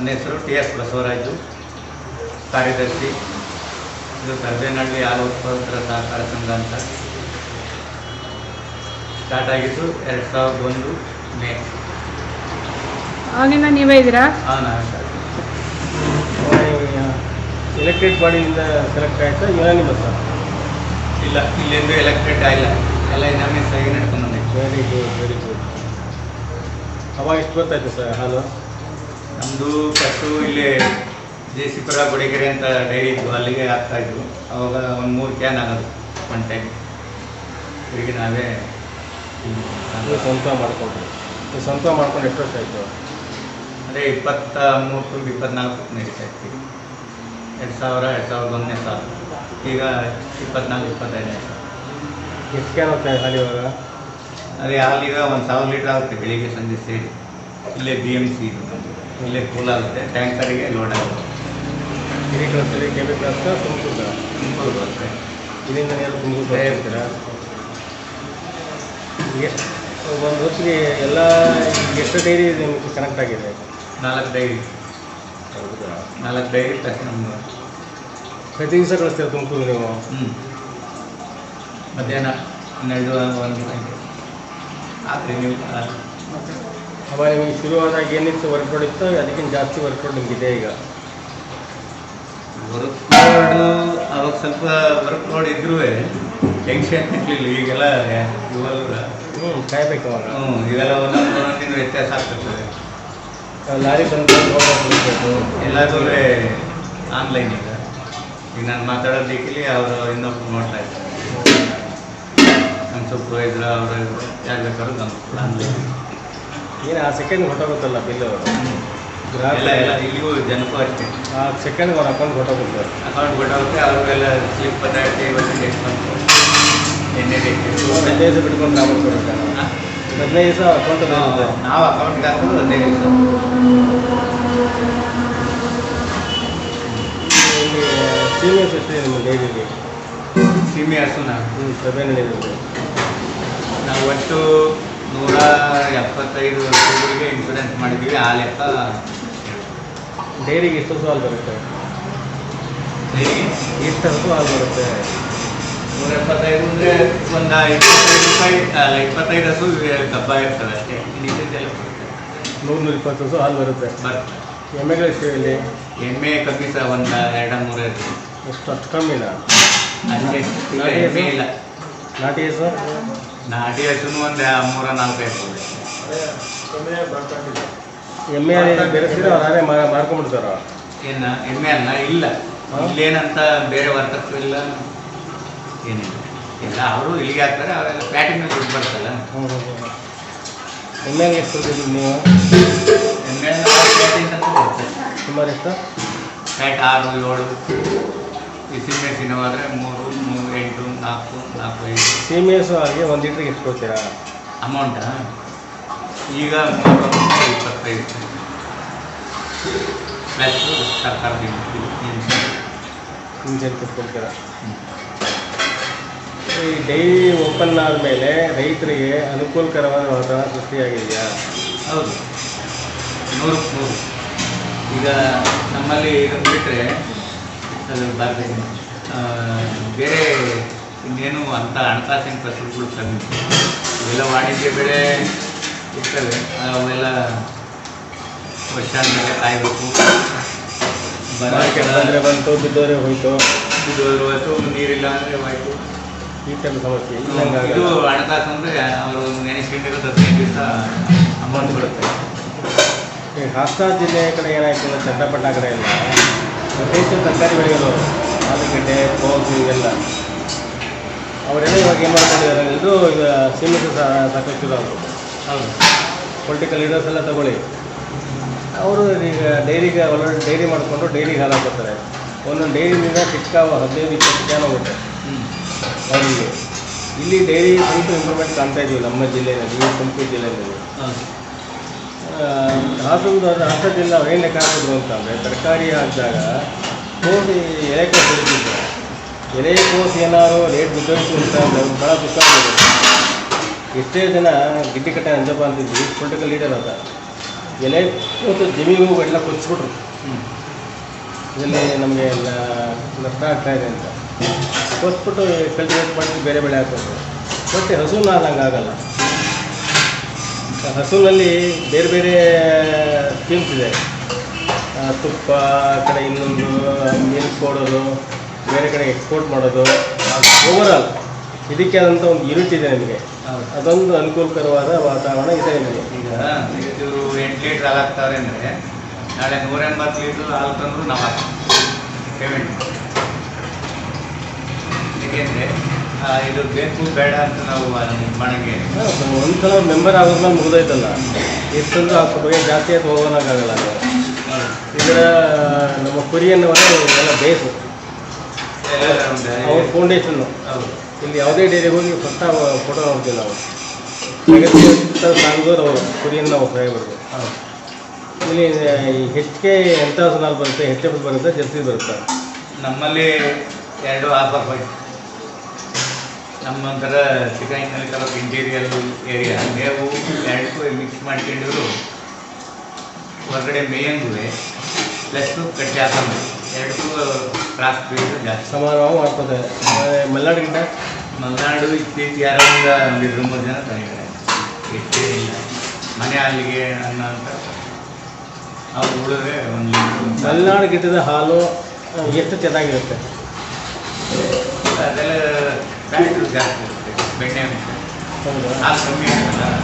ನನ್ನ ಹೆಸರು T S Basavaraju ಕಾರ್ಯದರ್ಶಿ. ಇದು ಸರ್ವೇನಳ್ಳಿ ಹಾಲು ಉತ್ಪಾದಕರ ಸಹಕಾರ ಸಂಘ ಅಂತ. ಸ್ಟಾರ್ಟ್ ಆಗಿದ್ದು ಎರಡು ಸಾವಿರದ ಒಂದು ಮೇ. ಅವಾಗಿಂದ ನೀವೇ ಇದ್ದೀರಾ? ಹಾಂ. ಎಲೆಕ್ಟ್ರಿಕ್ ಬಾಡಿಯಿಂದ ಸೆಲೆಕ್ಟ್ ಆಯ್ತಾ ಸರ್ ಇಲ್ಲ ಇಲ್ಲೆಂದು ಎಲೆಕ್ಟ್ರಿಕ್ ಆಗಿಲ್ಲ. ಎಲ್ಲ ಇನ್ನೊಮ್ಮೆ ಸಹಿ ನಡ್ಕೊಂಡು ವೆರಿ ಗುಡ್ ವೆರಿ ಗುಡ್ ಅವಾಗ ಎಷ್ಟು ಗೊತ್ತಾಯ್ತು ಸರ್ ಹಾಲು? ನಮ್ಮದು ಫಸ್ಟು ಇಲ್ಲಿ ಜೆ ಸಿ ಪುರ ಗುಡಿಗೆರೆ ಅಂತ ಡೈರಿ ಇತ್ತು ಅಲ್ಲಿಗೆ ಆಗ್ತಾ ಇದ್ವು. ಅವಾಗ ಒಂದು ಮೂರು ಕ್ಯಾನ್ ಆಗೋದು ಒನ್ ಟೈಮ್ ಈಗ ನಾವೇ ನೀವು ಸ್ವಂತ ಮಾಡ್ಕೊಂಡ್ರಿ. ನೀವು ಸ್ವಂತ ಮಾಡ್ಕೊಂಡು ಎಷ್ಟು ವರ್ಷ ಆಯಿತು? ಅದೇ ಇಪ್ಪತ್ತ ಮೂರು ಇಪ್ಪತ್ನಾಲ್ಕು ನಡೀತಾ ಇತ್ತು. ಎರಡು ಸಾವಿರ ಎರಡು ಸಾವಿರದ ಒಂದನೇ ಸಾಲ. ಈಗ ಇಪ್ಪತ್ನಾಲ್ಕು ಇಪ್ಪತ್ತೈದನೇ ಸಾಲ. ಎಷ್ಟು ಕ್ಯಾನ್ ಹೋಗ್ತಾ ಹಾಲು ಇವಾಗ? ಅದೇ ಹಾಲೀಗ ಒಂದು ಸಾವಿರ ಲೀಟ್ರ್ ಆಗುತ್ತೆ ಬೆಳಿಗ್ಗೆ ಸಂಜೆ ಸೇರಿ. ಇಲ್ಲೇ ಬಿ ಎಂ ಸಿ ಇದು. ಇಲ್ಲೇ ಕೂಲ್ ಆಗುತ್ತೆ ಟ್ಯಾಂಕರಿಗೆ ಲೋಡ್ ಆಗುತ್ತೆ. ಹಿರಿ ಕ್ಲಾಸಲ್ಲಿ K B class Tumakuru Tumakuru ಬರುತ್ತೆ ಇದರಿಂದ ನೀವು ತುಮಕೂರು ಹೋಗ್ತೀರಾ? ಎಷ್ಟು ಒಂದು ಎಲ್ಲ ಎಷ್ಟು ಡೈರಿ ನಿಮಗೆ ಕನೆಕ್ಟ್ ಆಗಿದೆ? ನಾಲ್ಕು ಡೈರಿ ಹೌದಾ? ನಾಲ್ಕು ಡೈರಿ ಪ್ರತಿ ದಿವಸ ಕಳಿಸ್ತೀರಾ ತುಮಕೂರು ನೀವು? ಹ್ಞೂ ಮಧ್ಯಾಹ್ನ ಹನ್ನೆರಡು ಒಂದು ಗಂಟೆ. ಆದರೆ ನೀವು ಅವಾಗ ನಿಮಗೆ ಶುರುವಾದಾಗ ಏನಿತ್ತು ವರ್ಕ್ಔಟ್ ಇತ್ತು ಅದಕ್ಕಿಂತ ಜಾಸ್ತಿ ವರ್ಕ್ಔಟ್ ನಿಮಗಿದೆ ಈಗ. ವರ್ಕ್ ಲೋಡು ಅವಾಗ ಸ್ವಲ್ಪ ವರ್ಕ್ಔಟ್ ಇದ್ರೂ ಟೆನ್ಷನ್ ಇರಲಿಲ್ಲ ಈಗೆಲ್ಲ ಇವೆಲ್ಲ ಹ್ಞೂ ಕಾಯ್ಬೇಕು ಅವಾಗ. ಹ್ಞೂ ಇವೆಲ್ಲ ಒಂದೊಂದು ವ್ಯತ್ಯಾಸ ಆಗ್ತದೆ. ಲಾರಿ ಬಂದು ಎಲ್ಲಾದರೂ ಎಲ್ಲದೂ ಆನ್ಲೈನ್ ಈಗ. ಈಗ ನಾನು ಮಾತಾಡೋದಕ್ಕೆ ಅವರು ಇನ್ನೊಬ್ರು ನೋಡ್ತಾ ಇರ್ತಾರೆ. ನಮ್ಮ ಸೂಪರ್ವೈಸರ್ ಅವರು ಯಾರು ಬೇಕಾದ್ರೂ ನಮ್ಮ ಆನ್ಲೈನ್ ಏನು ಆ ಸೆಕೆಂಡ್ ಹೊಟ್ಟೋಗುತ್ತಲ್ಲ ಬಿಲ್ಲು ಎಲ್ಲ ಎಲ್ಲ ಇಲ್ಲಿಗೂ ಜನಕ್ಕೂ ಅಷ್ಟೇ ಆ ಸೆಕೆಂಡ್ ಅವ್ರ ಅಕೌಂಟ್ ಹೊಟ್ಟೋಗುತ್ತೆ ಅಕೌಂಟ್ ಹೊಟ್ಟೋಗುತ್ತೆ ಅವ್ರಿಗೆಲ್ಲ ಸ್ಲಿಪ್ ಪದಾರ್ಥ ಇವತ್ತು ಎಷ್ಟು ಬಂತು. ಎಣ್ಣೆ ಹದಿನೈದು ದಿವಸ ಬಿಟ್ಕೊಂಡು ನಾವು ಕೊಡುತ್ತೆ ಹದಿನೈದು ದಿವಸ ಅಕೌಂಟ್ ನಾವು ಅಕೌಂಟ್ಗೆ ಹಾಕೋದು ಹದಿನೈದು ದಿವಸ. ಇಲ್ಲಿ ಸೀನಿಯರ್ಸ್ ಎಷ್ಟಿದೆ ನಿಮ್ಮ ಡೈರಿಗೆ ಸೀನಿಯರ್ಸು ನಾವು ಸಭೆ ನಡೆಯುತ್ತೆ ನಾವು ಒಟ್ಟು ನೂರ ಎಪ್ಪತ್ತೈದು ಹಸುಗಳಿಗೆ ಇನ್ಶೂರೆನ್ಸ್ ಮಾಡಿದ್ವಿ ಆ ಲೆಕ್ಕ ಡೈರಿಗೆ ಎಷ್ಟು ಹಾಲು ಬರುತ್ತೆ? ಡೈರಿಗೆ ಎಷ್ಟು ಹಸು ಹಾಲು ಬರುತ್ತೆ? ನೂರ ಎಪ್ಪತ್ತೈದು ಅಂದರೆ ಒಂದು ಇಪ್ಪತ್ತೈದು ರೂಪಾಯಿ ಅಲ್ಲ ಇಪ್ಪತ್ತೈದು ಹಸು ದಬ್ಬ ಇರ್ತದೆ ಅಷ್ಟೇ. ಬರುತ್ತೆ. ನೂರು ನೂರ ಇಪ್ಪತ್ತು ಹಸು ಹಾಲು ಬರುತ್ತೆ. ಬರುತ್ತೆ. ಎಮ್ಮೆಗಳು ಎಷ್ಟು ಇಲ್ಲಿ ಎಮ್ಮೆ ಕಬ್ಬಿಸ ಒಂದು ಎರಡು ಮೂರು ಇರ್ತದೆ. ಎಷ್ಟು ಅಷ್ಟು ಕಮ್ಮಿನ? ಅಷ್ಟೇ ಇಲ್ಲ. ನಾಟಿ ಹಸು? ನಾಟಿ ಹಸುನು ಒಂದು ಮೂರ ನಾಲ್ಕು ಇರ್ತದೆ ಎಮ್ಮೆ ಬೆರೆಸಿದ್ರೆ ಅವರೇ ಮಾರ್ಕೊಂಡ್ಬಿಡ್ತಾರ. ಏನ ಎಮ್ಮೆ ಅಲ್ಲ ಇಲ್ಲ? ಇಲ್ಲೇನಂತ ಬೇರೆ ವರ್ತಕ್ಕೂ ಇಲ್ಲ. ಏನಿಲ್ಲ. ಇಲ್ಲ ಅವರು ಇಲ್ಲಿಗೆ ಹಾಕ್ತಾರೆ ಅವರೆಲ್ಲ ಪ್ಯಾಟಿನ ದುಡ್ಡು ಬರ್ತಲ್ಲ ಎಮ್ಮೆಗೆ ಎಷ್ಟು ಕೊಡ್ತಿದ್ದೀವಿ ನೀವು? ಎಮ್ಮೆ ಪ್ಯಾಟಿಂದ ಅಂತ ಬರ್ತದೆ ಸುಮಾರು ಎಷ್ಟು? ಪ್ಯಾಟ್ ಆರು ಏಳು. ಬಿಸಿ ಸೀಮೆ ಸಿನವಾದರೆ ಮೂರು ನಾಲ್ಕು ನಾಲ್ಕು ಐದು. ಸೀಮೆ ಹಸು ಹಾಗೆ ಒಂದು ಲೀಟ್ರಿಗೆ ಎಷ್ಟು ಕೊಡ್ತೀರಾ ಅಮೌಂಟಾ ಈಗ ಇಪ್ಪತ್ತೈದು. ಪ್ಲಸ್ ಸರ್ಕಾರದಿಂದ ಇಂಜನ್ ಕೊಡ್ತೀರಾ ಈ ಡೈರಿ ಓಪನ್ ಆದಮೇಲೆ ರೈತರಿಗೆ ಅನುಕೂಲಕರವಾದ ವಾತಾವರಣ ಸೃಷ್ಟಿಯಾಗಿದೆಯಾ? ಹೌದು. ನೂರು ನೂರು. ಈಗ ನಮ್ಮಲ್ಲಿ ಇದನ್ನು ಬಿಟ್ಟರೆ ಅದು ಬರ್ತೀನಿ ಬೇರೆ ಇನ್ನೇನು ಅಂಥ ಹಣಕಾಸಿನ ಫಸಲುಗಳು ಕಮ್ಮಿ ಇವೆಲ್ಲ ವಾಣಿಜ್ಯ ಬೆಳೆ ಇರ್ತವೆ. ಅವೆಲ್ಲ ವರ್ಷಾಂತರ ಕಾಯಬೇಕು. ಬರ ಮಾರ್ಕೆಟ್ ಬಂದರೆ ಬಂತು ಬಿದ್ದೋರೆ ಹೋಯಿತು. ಬಿದ್ದೋರು ಇವತ್ತು ನೀರಿಲ್ಲ ಅಂದರೆ ಹೋಯಿತು. ಈ ಥರ ಸಮಸ್ಯೆ ಇದು ಹಣಕಾಸು ಅಂದರೆ ಅವರು ನೆನೆಸ್ಕೊಂಡಿರೋದು ಹದಿನೈದು ದಿವಸ ಅಮೌಂಟ್ ಬರುತ್ತೆ. ಈ ಹಾಸನ ಜಿಲ್ಲೆ ಕಡೆ ಏನಾಯ್ತು ಚನ್ನಪಟ್ಟಣ ಕಡೆ ಎಲ್ಲ. ಯಥೇಚ್ಛ ತರಕಾರಿ ಬೆಳೆಯೋದು ಆಲೂಗಡ್ಡೆ ಕೋಸು ಇವೆಲ್ಲ. ಅವರೆಲ್ಲ ಇವಾಗ ಏನು ಮಾಡ್ಕೊಂಡಿದ್ದಾರೆ ಇದು ಈಗ ಸೀಮಿತ ಸಾಕಷ್ಟು ಅವರು ಪೊಲಿಟಿಕಲ್ ಲೀಡರ್ಸ್ ಎಲ್ಲ ತಗೊಳ್ಳಿ. ಅವರು ಈಗ ಡೈರಿಗೆ ಒಂದೊಂದು ಡೈರಿ ಮಾಡಿಕೊಂಡು ಡೈರಿಗೆ ಹಾಲು ಹಾಕೋತಾರೆ. ಒಂದೊಂದು ಡೈರಿಯಿಂದ ಚಿಕ್ಕ ಹದಿನೈದು, ಇಪ್ಪತ್ತು ಜನ ಹೋಗುತ್ತೆ. ಅವರಿಗೆ. ಇಲ್ಲಿ ಡೈರಿ ಸ್ವಲ್ಪ ಇಂಪ್ರೂವ್ಮೆಂಟ್ ಕಾಣ್ತಾ ಇದೀವಿ ನಮ್ಮ ಜಿಲ್ಲೆಯಲ್ಲಿ ತುಮಕೂರು ಜಿಲ್ಲೆಯಲ್ಲಿ. ಹಾಂ ಹಾಸನದ ಹಾಸನ ಜಿಲ್ಲೆ ಅವ್ರು ಏನು ಲೆಕ್ಕ ಹಾಕಿದ್ರು ಅಂತಂದರೆ ತರಕಾರಿ ಹಾಕಿದಾಗ ಕೋಸು ಎಲೆಕೋಸು ಬೆಳೀತಿದ್ರು ಎಲೆಕೋಸು ಏನಾದ್ರು ರೇಟ್ ಬಿದ್ದೋಯ್ತು ಅಂತಂದ್ರೆ ಭಾಳ ದುಃಖ ಆಗಿದೆ ಎಷ್ಟೇ ಜನ ಗಿಡ್ಡಿ ಕಟ್ಟೆ ಅಂಜಪ್ಪ ಅಂತಿದ್ವಿ ಪೊಲಿಟಿಕಲ್ ಲೀಡರ್ ಅಂತ. ಎಲೆ ಮತ್ತು ಜಮೀನು ಎಲ್ಲ ಕೊಚ್ಚಿಬಿಟ್ರು. ಇದರಲ್ಲಿ ನಮಗೆ ನಷ್ಟ ಆಗ್ತಾ ಇದೆ ಅಂತ. ಕೊಚ್ಬಿಟ್ಟು ಕಲ್ಟಿವೇಟ್ ಮಾಡಿ ಬೇರೆ ಬೆಳೆ ಹಾಕೋದು ಮತ್ತು ಹಸುನ ಆದಂಗೆ ಆಗಲ್ಲ. ಹಸುನಲ್ಲಿ ಬೇರೆ ಬೇರೆ ಸ್ಕೀಮ್ಸ್ ಇದೆ. ತುಪ್ಪ, ಆ ಕಡೆ ಇನ್ನೊಂದು ಮೀನು ಕೊಡೋದು ಬೇರೆ ಕಡೆ ಎಕ್ಸ್ಪೋರ್ಟ್ ಮಾಡೋದು. ಓವರಾಲ್ ಇದಕ್ಕೆ ಆದಂಥ ಒಂದು ಯೂನಿಟ್ ಇದೆ ನಿಮಗೆ. ಅದೊಂದು ಅನುಕೂಲಕರವಾದ ವಾತಾವರಣ ಇದೆ ನಿಮಗೆ. ಈಗ ಇವರು ಎಂಟು ಲೀಟ್ರ್ ಹಾಲು ಹಾಕ್ತಾವ್ರೆ ಅಂದರೆ ನಾಳೆ ನೂರ ಎಂಬತ್ತು ಲೀಟ್ರ್ ಹಾಲು ತಂದ್ರು ನಾವು ಹಾಕ್ತೀವಿ ಪೇಮೆಂಟ್ ಏಕೆಂದರೆ ಇದು ಬೇಕು ಬೇಡ ಅಂತ ನಾವು ಮನೆಗೆ ಒಂದ್ಸಲ ಮೆಂಬರ್ ಆಗೋದ್ಮೇಲೆ ಮುಗಿದೈತಲ್ಲ ಎಷ್ಟೊಂದು ಆ ಬಗ್ಗೆ ಜಾಸ್ತಿ ಆಗಿ ಹೋಗೋಣಕ್ಕಾಗಲ್ಲ ಅದು. ಇದರ ನಮ್ಮ ಕುರಿಯನ್ನು ಎಲ್ಲ ಬೇಸು ಅವ್ರ ಫೌಂಡೇಶನ್ನು ಇಲ್ಲಿ ಯಾವುದೇ ಡೈರಿಗೆ ಹೋಗಿ ಫಸ್ಟ್ ಫೋಟೋ ನೋಡ್ತೀವಿ ನಾವು ಸಾಂಗ್ದವ್ರು ಅವರು ಕುರಿಯನ್ನು ನಾವು ಹೌದು. ಇಲ್ಲಿ ಹೆಚ್ಚಿಗೆ ಎಂಥ ಹಸುನಾಲ್ ಬರುತ್ತೆ ಹೆಚ್ಚೆ ಬರುತ್ತೆ ಜರ್ಸಿ ಬರುತ್ತೆ. ನಮ್ಮಲ್ಲಿ ಎರಡು ಆಫರ್ ಬೈ ನಮ್ಮಂತರ ಚಿಕ್ಕಲ್ಲಿ ಕೆಲವು ಇಂಟೀರಿಯಲ್ ಏರಿಯಾ ಮೇವು ಎರಡು ಮಿಕ್ಸ್ ಮಾಡ್ಕೊಂಡಿದ್ರು. ಹೊರಗಡೆ ಮೇಯಂಗುವೆ ಪ್ಲಸ್ ಕಟ್ಟಿ ಹಾಕೊಂಡು ಎರಡಕ್ಕೂ ಕ್ರಾಸ್ ಬ್ರೀಡ್ ಜಾಸ್ತಿ. ಸಮಾನವಾಗಿ ಮಾಡ್ಕೋತಾರೆ ಆಮೇಲೆ ಮಲೆನಾಡು ಇತ್ತೀಚೆಗೆ ಯಾರೋ ಒಂದು ಒಂದು ಮೂರು ಜನ ತಂದಿದ್ದಾರೆ ಎಷ್ಟೇ ಇಲ್ಲ. ಮನೆ ಅಲ್ಲಿಗೆ ಅನ್ನ ಅಂತ. ಅವ್ರು ಉಳಿದ್ರೆ ಒಂದು ಮಲೆನಾಡು ಗಿಟ್ಟದ ಹಾಲು ಎಷ್ಟು ಚೆನ್ನಾಗಿರುತ್ತೆ? ಅದೆಲ್ಲ ಫ್ಯಾಟ್ ಜಾಸ್ತಿ ಇರುತ್ತೆ. ಬೆಣ್ಣೆ ಹಾಲು ಕಮ್ಮಿ ಇರುತ್ತಲ್ಲ.